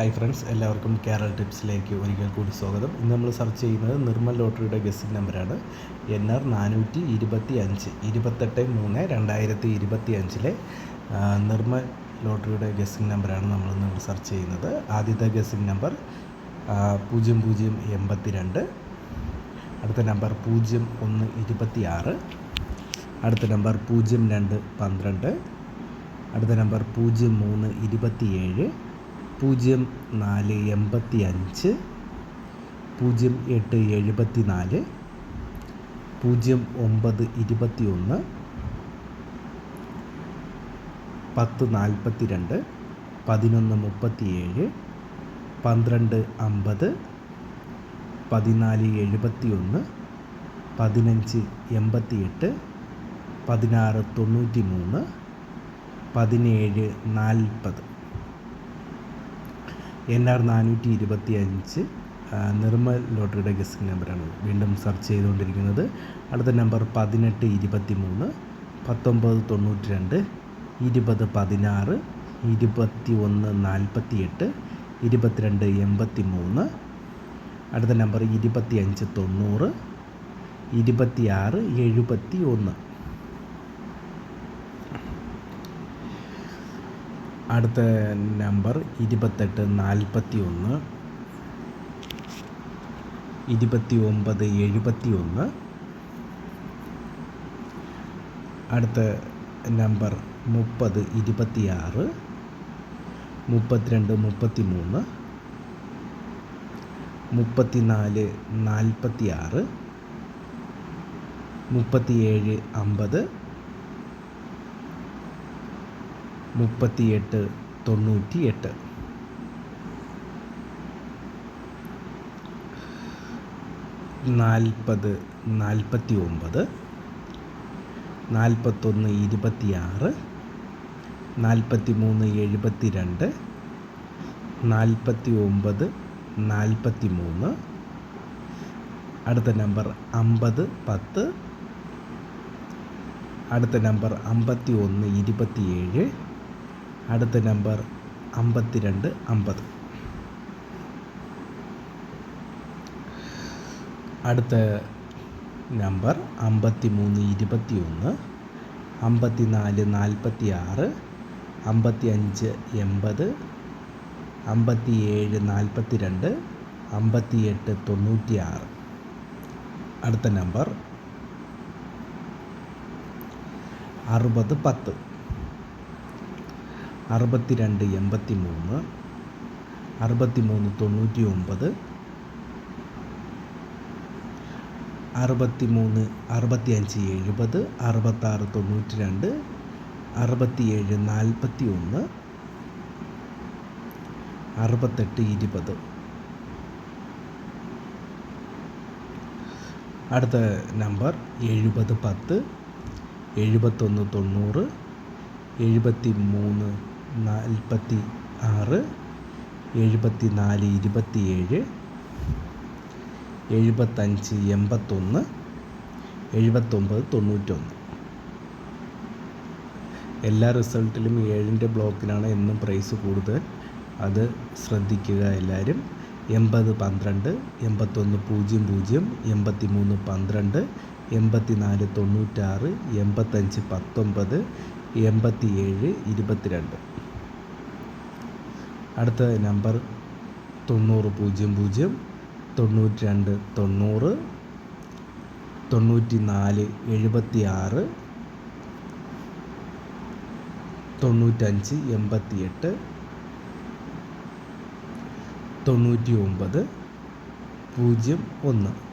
Hi friends എല്ലാവർക്കും കേരള ടിപ്സിലേക്ക് ഒരിക്കൽ കൂടി സ്വാഗതം. ഇന്ന് നമ്മൾ സെർച്ച് ചെയ്യുന്നത് നിർമ്മൽ ലോട്ടറിയുടെ ഗസ്റ്റ് നമ്പറാണ് എൻ ആർ നാനൂറ്റി ഇരുപത്തി അഞ്ച് ഇരുപത്തെട്ട് മൂന്ന് രണ്ടായിരത്തി ഇരുപത്തി അഞ്ചിലെ നിർമ്മൽ ലോട്ടറിയുടെ ഗസ്സിംഗ് നമ്പറാണ് നമ്മൾ ഇന്ന് സെർച്ച് ചെയ്യുന്നത്. ആദ്യത്തെ ഗസ്സിംഗ് നമ്പർ പൂജ്യം പൂജ്യം എൺപത്തി രണ്ട് അടുത്ത നമ്പർ പൂജ്യം ഒന്ന് ഇരുപത്തി ആറ് അടുത്ത നമ്പർ പൂജ്യം രണ്ട് പന്ത്രണ്ട്. അടുത്ത നമ്പർ പൂജ്യം മൂന്ന് ഇരുപത്തിയേഴ്. പൂജ്യം നാല് എൺപത്തി അഞ്ച് പൂജ്യം എട്ട് എഴുപത്തി നാല് പൂജ്യം ഒമ്പത് ഇരുപത്തി ഒന്ന് പത്ത് നാൽപ്പത്തി രണ്ട് പതിനൊന്ന് മുപ്പത്തിയേഴ് പന്ത്രണ്ട് അമ്പത് പതിനാല് എഴുപത്തി ഒന്ന് പതിനഞ്ച് എൺപത്തിയെട്ട് പതിനാറ് തൊണ്ണൂറ്റി മൂന്ന് പതിനേഴ് നാൽപ്പത്. എൻ ആർ നാനൂറ്റി ഇരുപത്തി അഞ്ച് നിർമ്മൽ ലോട്ടറിയുടെ ഗസ്റ്റ് നമ്പറാണ് വീണ്ടും സെർച്ച് ചെയ്തുകൊണ്ടിരിക്കുന്നത്. അടുത്ത നമ്പർ പതിനെട്ട് ഇരുപത്തി മൂന്ന് പത്തൊമ്പത് തൊണ്ണൂറ്റി രണ്ട് ഇരുപത് പതിനാറ് ഇരുപത്തി ഒന്ന് നാൽപ്പത്തി എട്ട് ഇരുപത്തിരണ്ട് എൺപത്തി മൂന്ന് അടുത്ത നമ്പർ ഇരുപത്തി അഞ്ച് തൊണ്ണൂറ് ഇരുപത്തി ആറ് എഴുപത്തി ഒന്ന് അടുത്ത നമ്പർ ഇരുപത്തെട്ട് നാൽപ്പത്തി ഒന്ന് ഇരുപത്തി ഒമ്പത് എഴുപത്തി ഒന്ന് അടുത്ത നമ്പർ മുപ്പത് ഇരുപത്തിയാറ് മുപ്പത്തിരണ്ട് മുപ്പത്തി മൂന്ന് മുപ്പത്തിനാല് നാൽപ്പത്തി ആറ് മുപ്പത്തിയേഴ് അമ്പത്. മുപ്പത്തിയെട്ട് തൊണ്ണൂറ്റിയെട്ട്. നാൽപ്പത് നാൽപ്പത്തി ഒമ്പത് നാൽപ്പത്തൊന്ന് ഇരുപത്തിയാറ്. നാൽപ്പത്തി മൂന്ന് എഴുപത്തി രണ്ട് നാൽപ്പത്തി ഒമ്പത് നാൽപ്പത്തി മൂന്ന് അടുത്ത നമ്പർ അമ്പത് പത്ത്. അടുത്ത നമ്പർ അമ്പത്തി ഒന്ന് ഇരുപത്തിയേഴ്. അടുത്ത നമ്പർ അമ്പത്തിരണ്ട് അമ്പത്. അടുത്ത നമ്പർ അമ്പത്തി മൂന്ന് ഇരുപത്തി ഒന്ന് അമ്പത്തി നാല് നാൽപ്പത്തി ആറ് അമ്പത്തി അഞ്ച് എൺപത് അമ്പത്തി ഏഴ് നാൽപ്പത്തി രണ്ട് അമ്പത്തി എട്ട് തൊണ്ണൂറ്റി ആറ് അടുത്ത നമ്പർ അറുപത് പത്ത്. അറുപത്തി രണ്ട് എൺപത്തി മൂന്ന് അറുപത്തി മൂന്ന് തൊണ്ണൂറ്റി ഒമ്പത് അറുപത്തി മൂന്ന് അറുപത്തി അഞ്ച് എഴുപത് അറുപത്താറ് തൊണ്ണൂറ്റി രണ്ട് അറുപത്തിയേഴ് നാൽപ്പത്തി ഒന്ന് അറുപത്തെട്ട് ഇരുപത്. അടുത്ത നമ്പർ എഴുപത് പത്ത് എഴുപത്തൊന്ന് തൊണ്ണൂറ് എഴുപത്തി മൂന്ന് നാൽപ്പത്തി ആറ് എഴുപത്തി നാല് ഇരുപത്തി ഏഴ് എഴുപത്തഞ്ച് എൺപത്തൊന്ന് എഴുപത്തൊമ്പത് തൊണ്ണൂറ്റൊന്ന്. എല്ലാ റിസൾട്ടിലും ഏഴിന്റെ ബ്ലോക്കിലാണ് എന്നും പ്രൈസ് കൂടുതൽ. അത് ശ്രദ്ധിക്കുക എല്ലാവരും. എൺപത് പന്ത്രണ്ട് എൺപത്തൊന്ന് പൂജ്യം പൂജ്യം എൺപത്തി മൂന്ന് പന്ത്രണ്ട് എൺപത്തി നാല് തൊണ്ണൂറ്റാറ് എൺപത്തഞ്ച് പത്തൊമ്പത് എൺപത്തി ഏഴ് ഇരുപത്തിരണ്ട്. അടുത്ത നമ്പർ തൊണ്ണൂറ് പൂജ്യം പൂജ്യം തൊണ്ണൂറ്റി രണ്ട് തൊണ്ണൂറ് തൊണ്ണൂറ്റി നാല് എഴുപത്തി ആറ് തൊണ്ണൂറ്റഞ്ച് എൺപത്തി എട്ട് തൊണ്ണൂറ്റി ഒമ്പത് പൂജ്യം ഒന്ന്.